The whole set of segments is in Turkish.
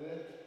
Amen.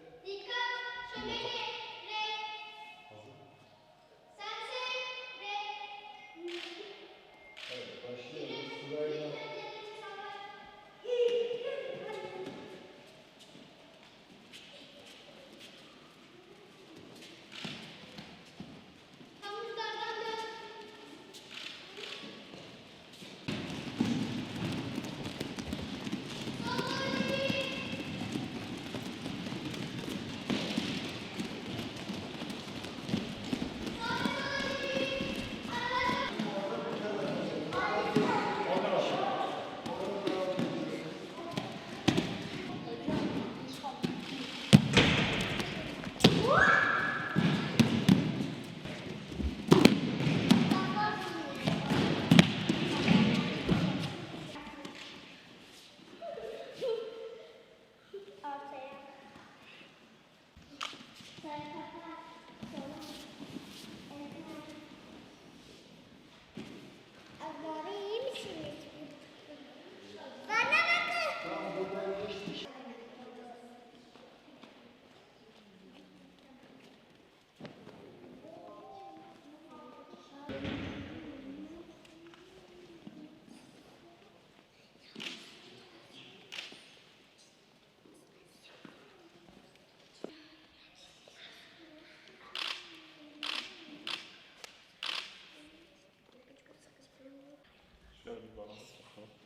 Então, igual a nossa.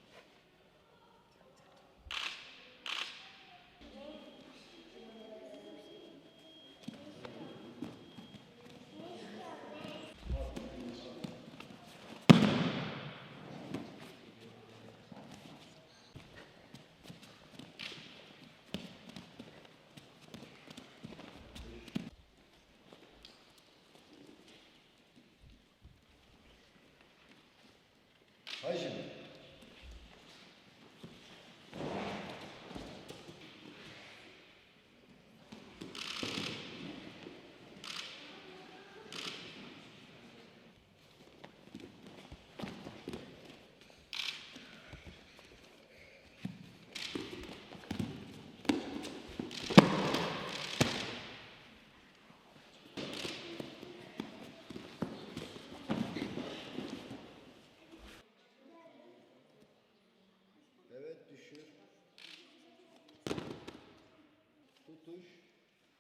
juntos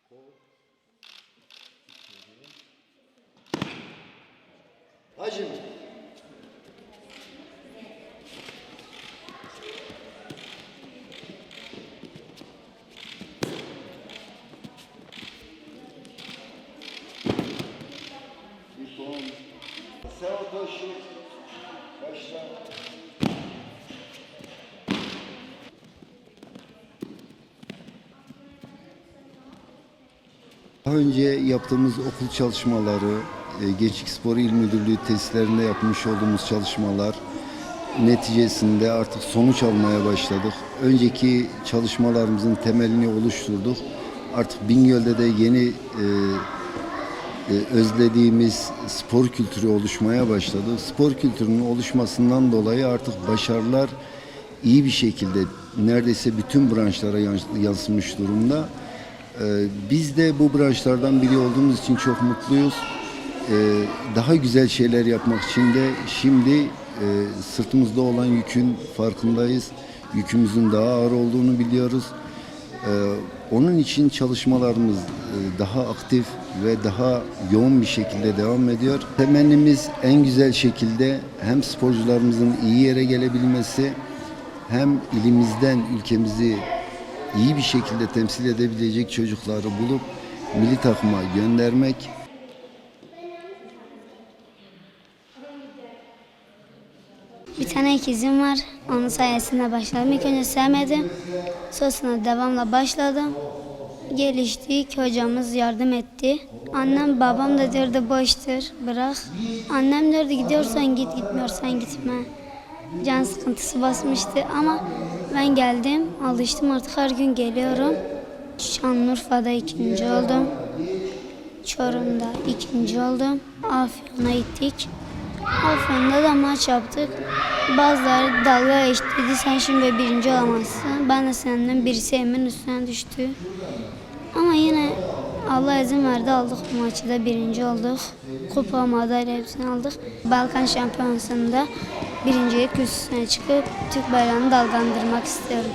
com. Agindo. E com. Céu do Chico. Daha önce yaptığımız okul çalışmaları, e, Gençlik Spor İl Müdürlüğü tesislerinde yapmış olduğumuz çalışmalar neticesinde artık sonuç almaya başladık. Önceki çalışmalarımızın temelini oluşturduk. Artık Bingöl'de de yeni e, e, özlediğimiz spor kültürü oluşmaya başladı. Spor kültürünün oluşmasından dolayı artık başarılar iyi bir şekilde neredeyse bütün branşlara yans- yansımış durumda. Ee, Biz de bu branşlardan biri olduğumuz için çok mutluyuz. Ee, Daha güzel şeyler yapmak için de şimdi e, sırtımızda olan yükün farkındayız. Yükümüzün daha ağır olduğunu biliyoruz. Ee, Onun için çalışmalarımız e, daha aktif ve daha yoğun bir şekilde devam ediyor. Temennimiz en güzel şekilde hem sporcularımızın iyi yere gelebilmesi hem ilimizden ülkemizi iyi bir şekilde temsil edebilecek çocukları bulup milli takıma göndermek Bir tane ikizim var. Onun sayesinde başladım. İlk önce sevmedim. Sonrasında devamla başladım. Geliştik. Hocamız yardım etti. Annem babam da diyordu boştur bırak. Annem diyordu gidiyorsan git gitmiyorsan gitme. Can sıkıntısı basmıştı ama ben geldim. Alıştım artık her gün geliyorum. Şanlıurfa'da ikinci oldum. Çorum'da ikinci oldum. Afyon'a gittik. Afyon'da da maç yaptık. Bazıları dalga geçti. Dedi sen şimdi birinci olamazsın. Ben de senden birisi emin üstüne düştü. Ama yine Allah izin verdi aldık bu maçı da birinci olduk. Kupa, madalya hepsini aldık. Balkan Şampiyonası'nda birincilik üstüne çıkıp Türk bayrağını dalgalandırmak istiyorum.